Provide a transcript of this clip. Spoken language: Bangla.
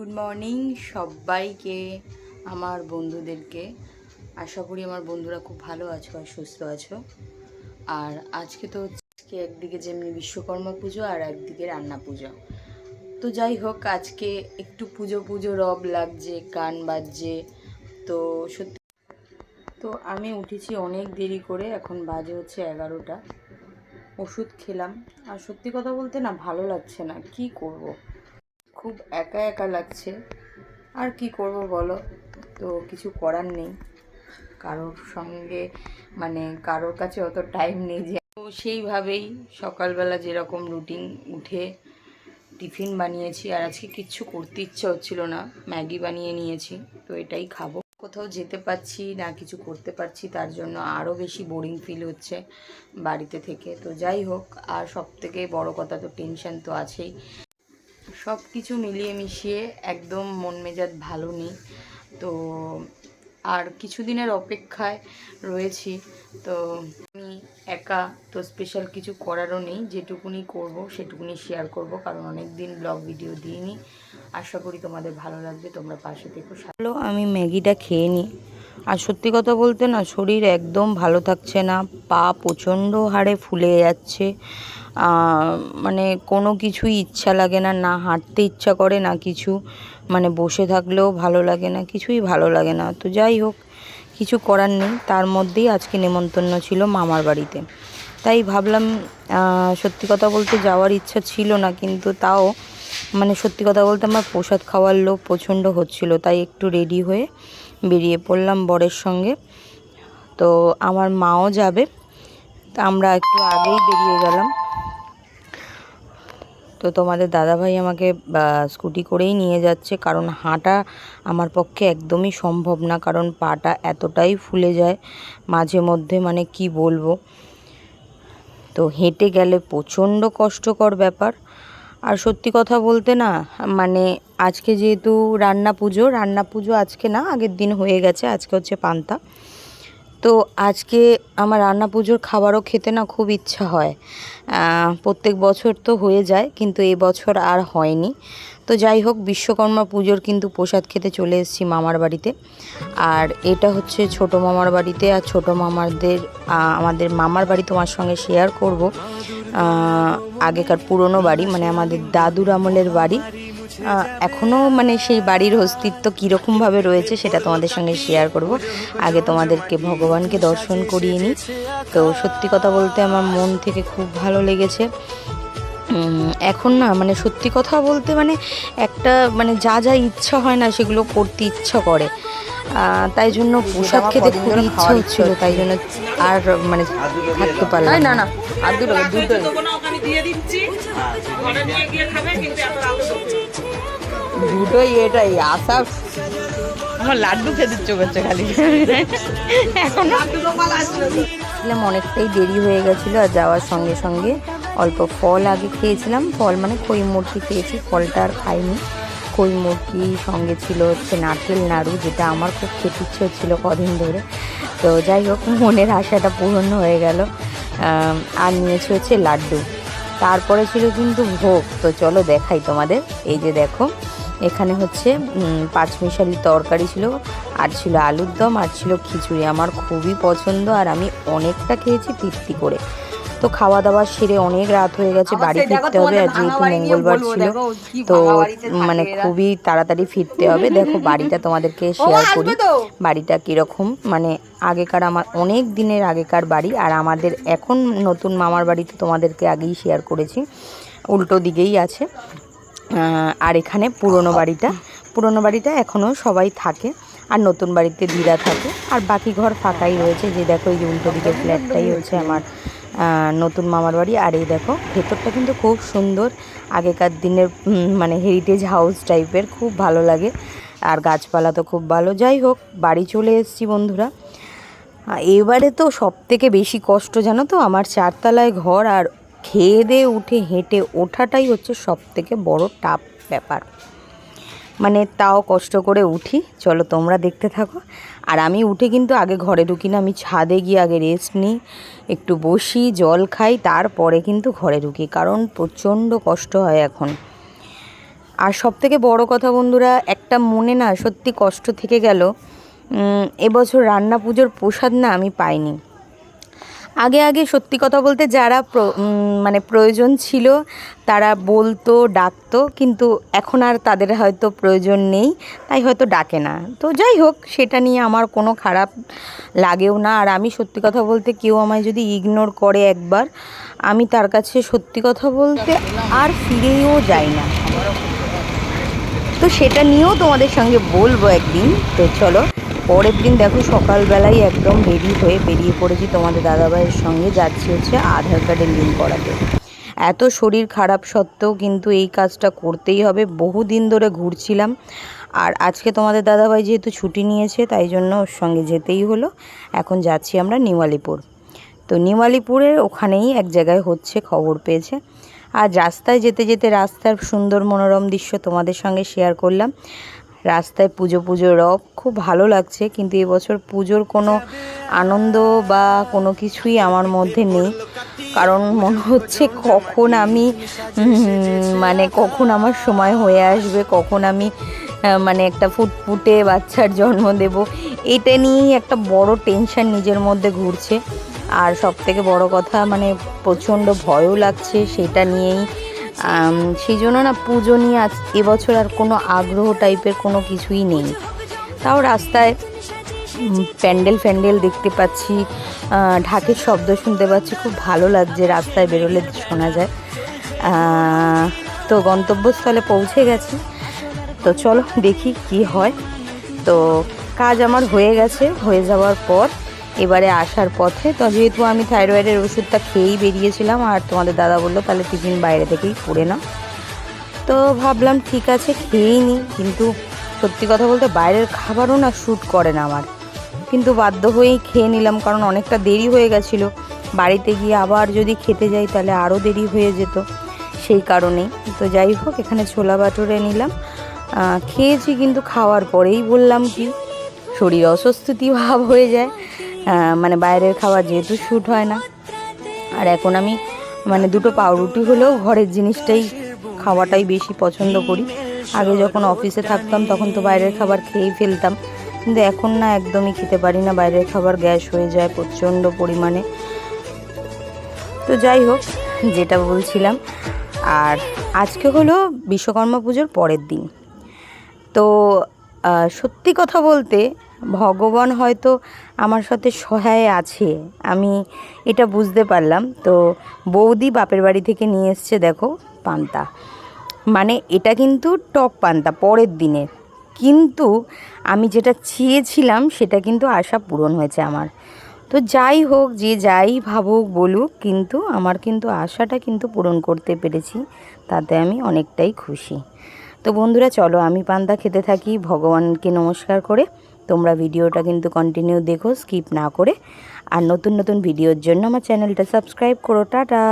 গুড মর্নিং সবাইকে, আমার বন্ধুদেরকে। আশা করি আমার বন্ধুরা খুব ভালো আছো আর সুস্থ আছো। আর আজকে তো আজকে একদিকে যেমনি বিশ্বকর্মা পুজো আর একদিকে রান্না পুজো। তো যাই হোক, আজকে একটু পুজো পুজো রব লাগছে, গান বাজছে। তো সত্যি, তো আমি উঠেছি অনেক দেরি করে, এখন বাজে হচ্ছে এগারোটা। ওষুধ খেলাম। আর সত্যি কথা বলতে না ভালো লাগছে না। কি করব। খুব একা একা লাগছে। আর কি করব বলো? তো কিছু করার নেই। কারোর সঙ্গে মানে কারোর কাছে অত টাইম নেই যে সেইভাবেই সকালবেলা যেরকম রুটিন উঠে টিফিন বানিয়েছি। আর আজকে কিচ্ছু করতে ইচ্ছা হচ্ছিল না। ম্যাগি বানিয়ে নিয়েছি। তো এটাই খাব। কোথাও যেতে পারছি না, কিছু করতে পারছি, তার জন্য আরও বেশি বোরিং ফিল হচ্ছে বাড়িতে থেকে। তো যাই হোক, আর সব থেকে বড়ো কথা তো টেনশন তো আছেই। সব কিছু মিলিয়ে মিশিয়ে একদম মন মেজাজ ভালো নেই। তো আর কিছুদিনের অপেক্ষায় রয়েছি। তো আমি একা, তো স্পেশাল কিছু করারও নেই। যেটুকুনি করব, সেটুকুনি শেয়ার করব। কারণ অনেক দিন ব্লগ ভিডিও দিইনি। আশা করি তোমাদের ভালো লাগবে। তোমরা পাশে থেকো। হ্যালো, আমি ম্যাগিটা খেয়ে নিই। আর সত্যি কথা বলতে না, শরীর একদম ভালো থাকছে না। পা প্রচণ্ড হারে ফুলে যাচ্ছে। মানে কোনো কিছুই ইচ্ছা লাগে না না হাঁটতে ইচ্ছা করে, না কিছু। মানে বসে থাকলেও ভালো লাগে না, কিছুই ভালো লাগে না। তো যাই হোক, কিছু করার নেই। তার মধ্যেই আজকে নেমন্তন্ন ছিল মামার বাড়িতে। তাই ভাবলাম সত্যি কথা বলতে যাওয়ার ইচ্ছা ছিল না, কিন্তু তাও মানে সত্যি কথা বলতে আমার প্রসাদ খাওয়ার লোভ প্রচণ্ড হচ্ছিল। তাই একটু রেডি হয়ে বেরিয়ে পড়লাম বরের সঙ্গে। তো আমার মাও যাবে। আমরা একটু আগেই বেরিয়ে গেলাম। তো তোমাদের দাদাভাই আমাকে স্কুটি করেই নিয়ে যাচ্ছে। কারণ হাঁটা আমার পক্ষে একদমই সম্ভব না, কারণ পাটা এতটাই ফুলে যায় মাঝে মধ্যে মানে কি বলব? তো হেঁটে গেলে প্রচণ্ড কষ্টকর ব্যাপার। আর সত্যি কথা বলতে না মানে আজকে যেহেতু রান্না পুজো রান্না পুজো আজকে না, আগের দিন হয়ে গেছে, আজকে হচ্ছে পান্তা। তো আজকে আমার রান্না পুজোর খাবারও খেতে না খুব ইচ্ছা হয়। প্রত্যেক বছর তো হয়ে যায়, কিন্তু এ বছর আর হয়নি। তো যাই হোক, বিশ্বকর্মা পুজোর কিন্তু প্রসাদ খেতে চলে এসেছি মামার বাড়িতে। আর এটা হচ্ছে ছোট মামার বাড়িতে, আর ছোট মামারদের আমাদের মামার বাড়ি তোমার সঙ্গে শেয়ার করব। আগেকার পুরনো বাড়ি মানে আমাদের দাদুর আমলের বাড়ি। এখনও মানে সেই বাড়ির অস্তিত্ব কীরকমভাবে রয়েছে সেটা তোমাদের সঙ্গে শেয়ার করব। আগে তোমাদেরকে ভগবানকে দর্শন করিয়ে নিই। তো সত্যি কথা বলতে আমার মন থেকে খুব ভালো লেগেছে। এখন না মানে সত্যি কথা বলতে মানে একটা মানে যা যা ইচ্ছা হয় না সেগুলো করতে ইচ্ছা করে। তাই জন্য পোশাক খেতে খুব ইচ্ছে হচ্ছিল তাই জন্য আর মানে থাকতে পারলাম না না। আর দুটো দুটো আমি দিয়ে দিচ্ছি। ঘরে নিয়ে গিয়ে খাবে কিন্তু এত রাতে ঢোকে। দুটোই এটাই আশা। আমার লাড্ডু খেতে ইচ্ছে করছে খালি। এখন? ছিলাম অনেকটাই দেরি হয়ে গেছিল আর যাওয়ার সঙ্গে সঙ্গে অল্প ফল আগে খেয়েছিলাম ফল মানে খই মুরগি খেয়েছি ফলটা আর খাইনি। খই মুরগি সঙ্গে ছিল হচ্ছে নারকেল নাড়ু, যেটা আমার খুব খেতে ইচ্ছে হচ্ছিল কদিন ধরে। তো যাই হোক, মনের আশাটা পূরণ হয়ে গেল। আর নিয়েছি হচ্ছে লাড্ডু। তারপরে ছিল কিন্তু ভোগ। তো চলো দেখাই তোমাদের। এই যে দেখো, এখানে হচ্ছে পাঁচমিশালি তরকারি ছিল, আর ছিল আলুর দম, আর ছিল খিচুড়ি। আমার খুবই পছন্দ, আর আমি অনেকটা খেয়েছি তৃপ্তি করে। তো খাওয়া দাওয়া সেরে অনেক রাত হয়ে গেছে বাড়ি ফিরতে হবে আর যেহেতু মঙ্গলবার ছিল তো মানে খুবই তাড়াতাড়ি ফিরতে হবে। দেখো বাড়িটা তোমাদেরকে শেয়ার করি। বাড়িটা কীরকম মানে আগেকার আমার অনেক দিনের আগেকার বাড়ি আর আমাদের এখন নতুন মামার বাড়িতে তোমাদেরকে আগেই শেয়ার করেছি। উল্টো দিকেই আছে। আর এখানে পুরনো বাড়িটা পুরনো বাড়িটা এখনও সবাই থাকে আর নতুন বাড়িতে দিদা থাকে আর বাকি ঘর ফাঁকাই রয়েছে। যে দেখো এই যে উল্টো দিকের ফ্ল্যাটটাই হচ্ছে আমার। নতুন মামার বাড়ি। আর এই দেখো, ভেতরটা কিন্তু খুব সুন্দর। আগেকার দিনের মানে হেরিটেজ হাউস টাইপের খুব ভালো লাগে। আর গাছপালা তো খুব ভালো। যাই হোক, বাড়ি চলে এসেছি বন্ধুরা। এবারে তো সব থেকে বেশি কষ্ট, জানো তো? আমার চারতলায় ঘর আর খেয়ে দিয়ে উঠে হেঁটে ওঠাটাই হচ্ছে সব থেকে বড় টাফ ব্যাপার। মানে তাও কষ্ট করে উঠি। চলো তোমরা দেখতে থাকো। আর আমি উঠে কিন্তু আগে ঘরে ঢুকি না, আমি ছাদে গিয়ে আগে রেস্ট নিই, একটু বসি, জল খাই, তারপরে কিন্তু ঘরে ঢুকি, কারণ প্রচণ্ড কষ্ট হয় এখন। আর সব থেকে বড় কথা বন্ধুরা, একটা মনে না সত্যি কষ্ট থেকে গেল। এবছর রান্না পুজোর প্রসাদ না আমি পাইনি। আগে আগে সত্যি কথা বলতে যারা মানে প্রয়োজন ছিল, তারা বলতো, ডাকতো, কিন্তু এখন আর তাদের হয়তো প্রয়োজন নেই, তাই হয়তো ডাকে না। তো যাই হোক, সেটা নিয়ে আমার কোনো খারাপ লাগেও না। আর আমি সত্যি কথা বলতে কেউ আমায় যদি ইগনোর করে একবার, আমি তার কাছে সত্যি কথা বলতে আর ফিরেও যাই না। তো সেটা নিয়েও তোমাদের সঙ্গে বলব একদিন। তো চলো। পরের দিন দেখো সকালবেলায় একদম রেডি হয়ে বেরিয়ে পড়েছি তোমাদের দাদাভাইয়ের সঙ্গে, যাচ্ছি হচ্ছে আধার কার্ডের লিঙ্ক করাতে। এত শরীর খারাপ সত্ত্বেও কিন্তু এই কাজটা করতেই হবে বহু দিন ধরে ঘুরছিলাম। আর আজকে তোমাদের দাদাভাই যেহেতু ছুটি নিয়েছে, তাই জন্য ওর সঙ্গে যেতেই হলো। এখন যাচ্ছি আমরা নিওয়ালিপুর তো নিওয়ালিপুরের ওখানেই এক জায়গায় হচ্ছে খবর পেয়েছে। আর রাস্তায় যেতে যেতে রাস্তার সুন্দর মনোরম দৃশ্য তোমাদের সঙ্গে শেয়ার করলাম। রাস্তায় পুজো পুজো রব। খুব ভালো লাগছে, কিন্তু এবছর পুজোর কোনো আনন্দ বা কোনো কিছুই আমার মধ্যে নেই। কারণ মনে হচ্ছে কখন আমি মানে কখন আমার সময় হয়ে আসবে, কখন আমি মানে একটা ফুটফুটে বাচ্চার জন্ম দেব। এটা নিয়েই একটা বড় টেনশন নিজের মধ্যে ঘুরছে। আর সব থেকে বড় কথা মানে প্রচণ্ড ভয়ও লাগছে, সেটা নিয়েই সেই জন্য না পুজো নিয়ে আজ এবছর আর কোনো আগ্রহ টাইপের কোনো কিছুই নেই। তাও রাস্তায় প্যান্ডেল ফ্যান্ডেল দেখতে পাচ্ছি ঢাকের শব্দ শুনতে পাচ্ছি, খুব ভালো লাগছে রাস্তায় বেরোলে শোনা যায়। তো গন্তব্যস্থলে পৌঁছে গেছি। তো চলো দেখি কি হয়। তো কাজ আমার হয়ে গেছে, হয়ে যাওয়ার পর এবারে আসার পথে, তো যেহেতু আমি থাইরয়েডের ওষুধটা খেয়েই বেরিয়েছিলাম, আর তোমাদের দাদা বলল তাহলে টিফিন বাইরে থেকেই করে নাও। তো ভাবলাম ঠিক আছে, খেয়েই নিই কিন্তু সত্যি কথা বলতে বাইরের খাবারও না শ্যুট করে না আমার। কিন্তু বাধ্য হয়েই খেয়ে নিলাম, কারণ অনেকটা দেরি হয়ে গেছিল। বাড়িতে গিয়ে আবার যদি খেতে যাই, তাহলে আরও দেরি হয়ে যেত সেই কারণেই। তো যাই হোক, এখানে ছোলা বাটুরে নিলাম। খেয়েছি, কিন্তু খাওয়ার পরেই বললাম কি, শরীর অস্বস্তি ভাব হয়ে যায়। মানে বাইরের খাবার যেহেতু শ্যুট হয় না। আর এখন আমি মানে দুটো পাউরুটি হলেও ঘরের জিনিসটাই খাওয়াটাই বেশি পছন্দ করি। আগে যখন অফিসে থাকতাম তখন তো বাইরের খাবার খেয়েই ফেলতাম। কিন্তু এখন না একদমই খেতে পারি না, বাইরের খাবার গ্যাস হয়ে যায় প্রচণ্ড পরিমাণে। তো যাই হোক, যেটা বলছিলাম। আর আজকে হলো বিশ্বকর্মা পুজোর পরের দিন। তো সত্যি কথা বলতে ভগবান হয়তো আমার সাথে সহায় আছে, আমি এটা বুঝতে পারলাম। তো বৌদি বাপের বাড়ি থেকে নিয়ে এসছে দেখো পান্তা। মানে এটা কিন্তু টক পান্তা পরের দিনের। কিন্তু আমি যেটা চেয়েছিলাম সেটা কিন্তু আশা পূরণ হয়েছে আমার। তো যাই হোক, যে যাই ভাবুক, বলুক, কিন্তু আমার কিন্তু আশাটা কিন্তু পূরণ করতে পেরেছি, তাতে আমি অনেকটাই খুশি। তো বন্ধুরা, চলো আমি পান্তা খেতে থাকি। ভগবানকে নমস্কার করে তোমরা ভিডিওটা কিন্তু কন্টিনিউ দেখো স্কিপ না করে। আর নতুন নতুন ভিডিওর জন্য আমার চ্যানেলটা সাবস্ক্রাইব করো। টাটা!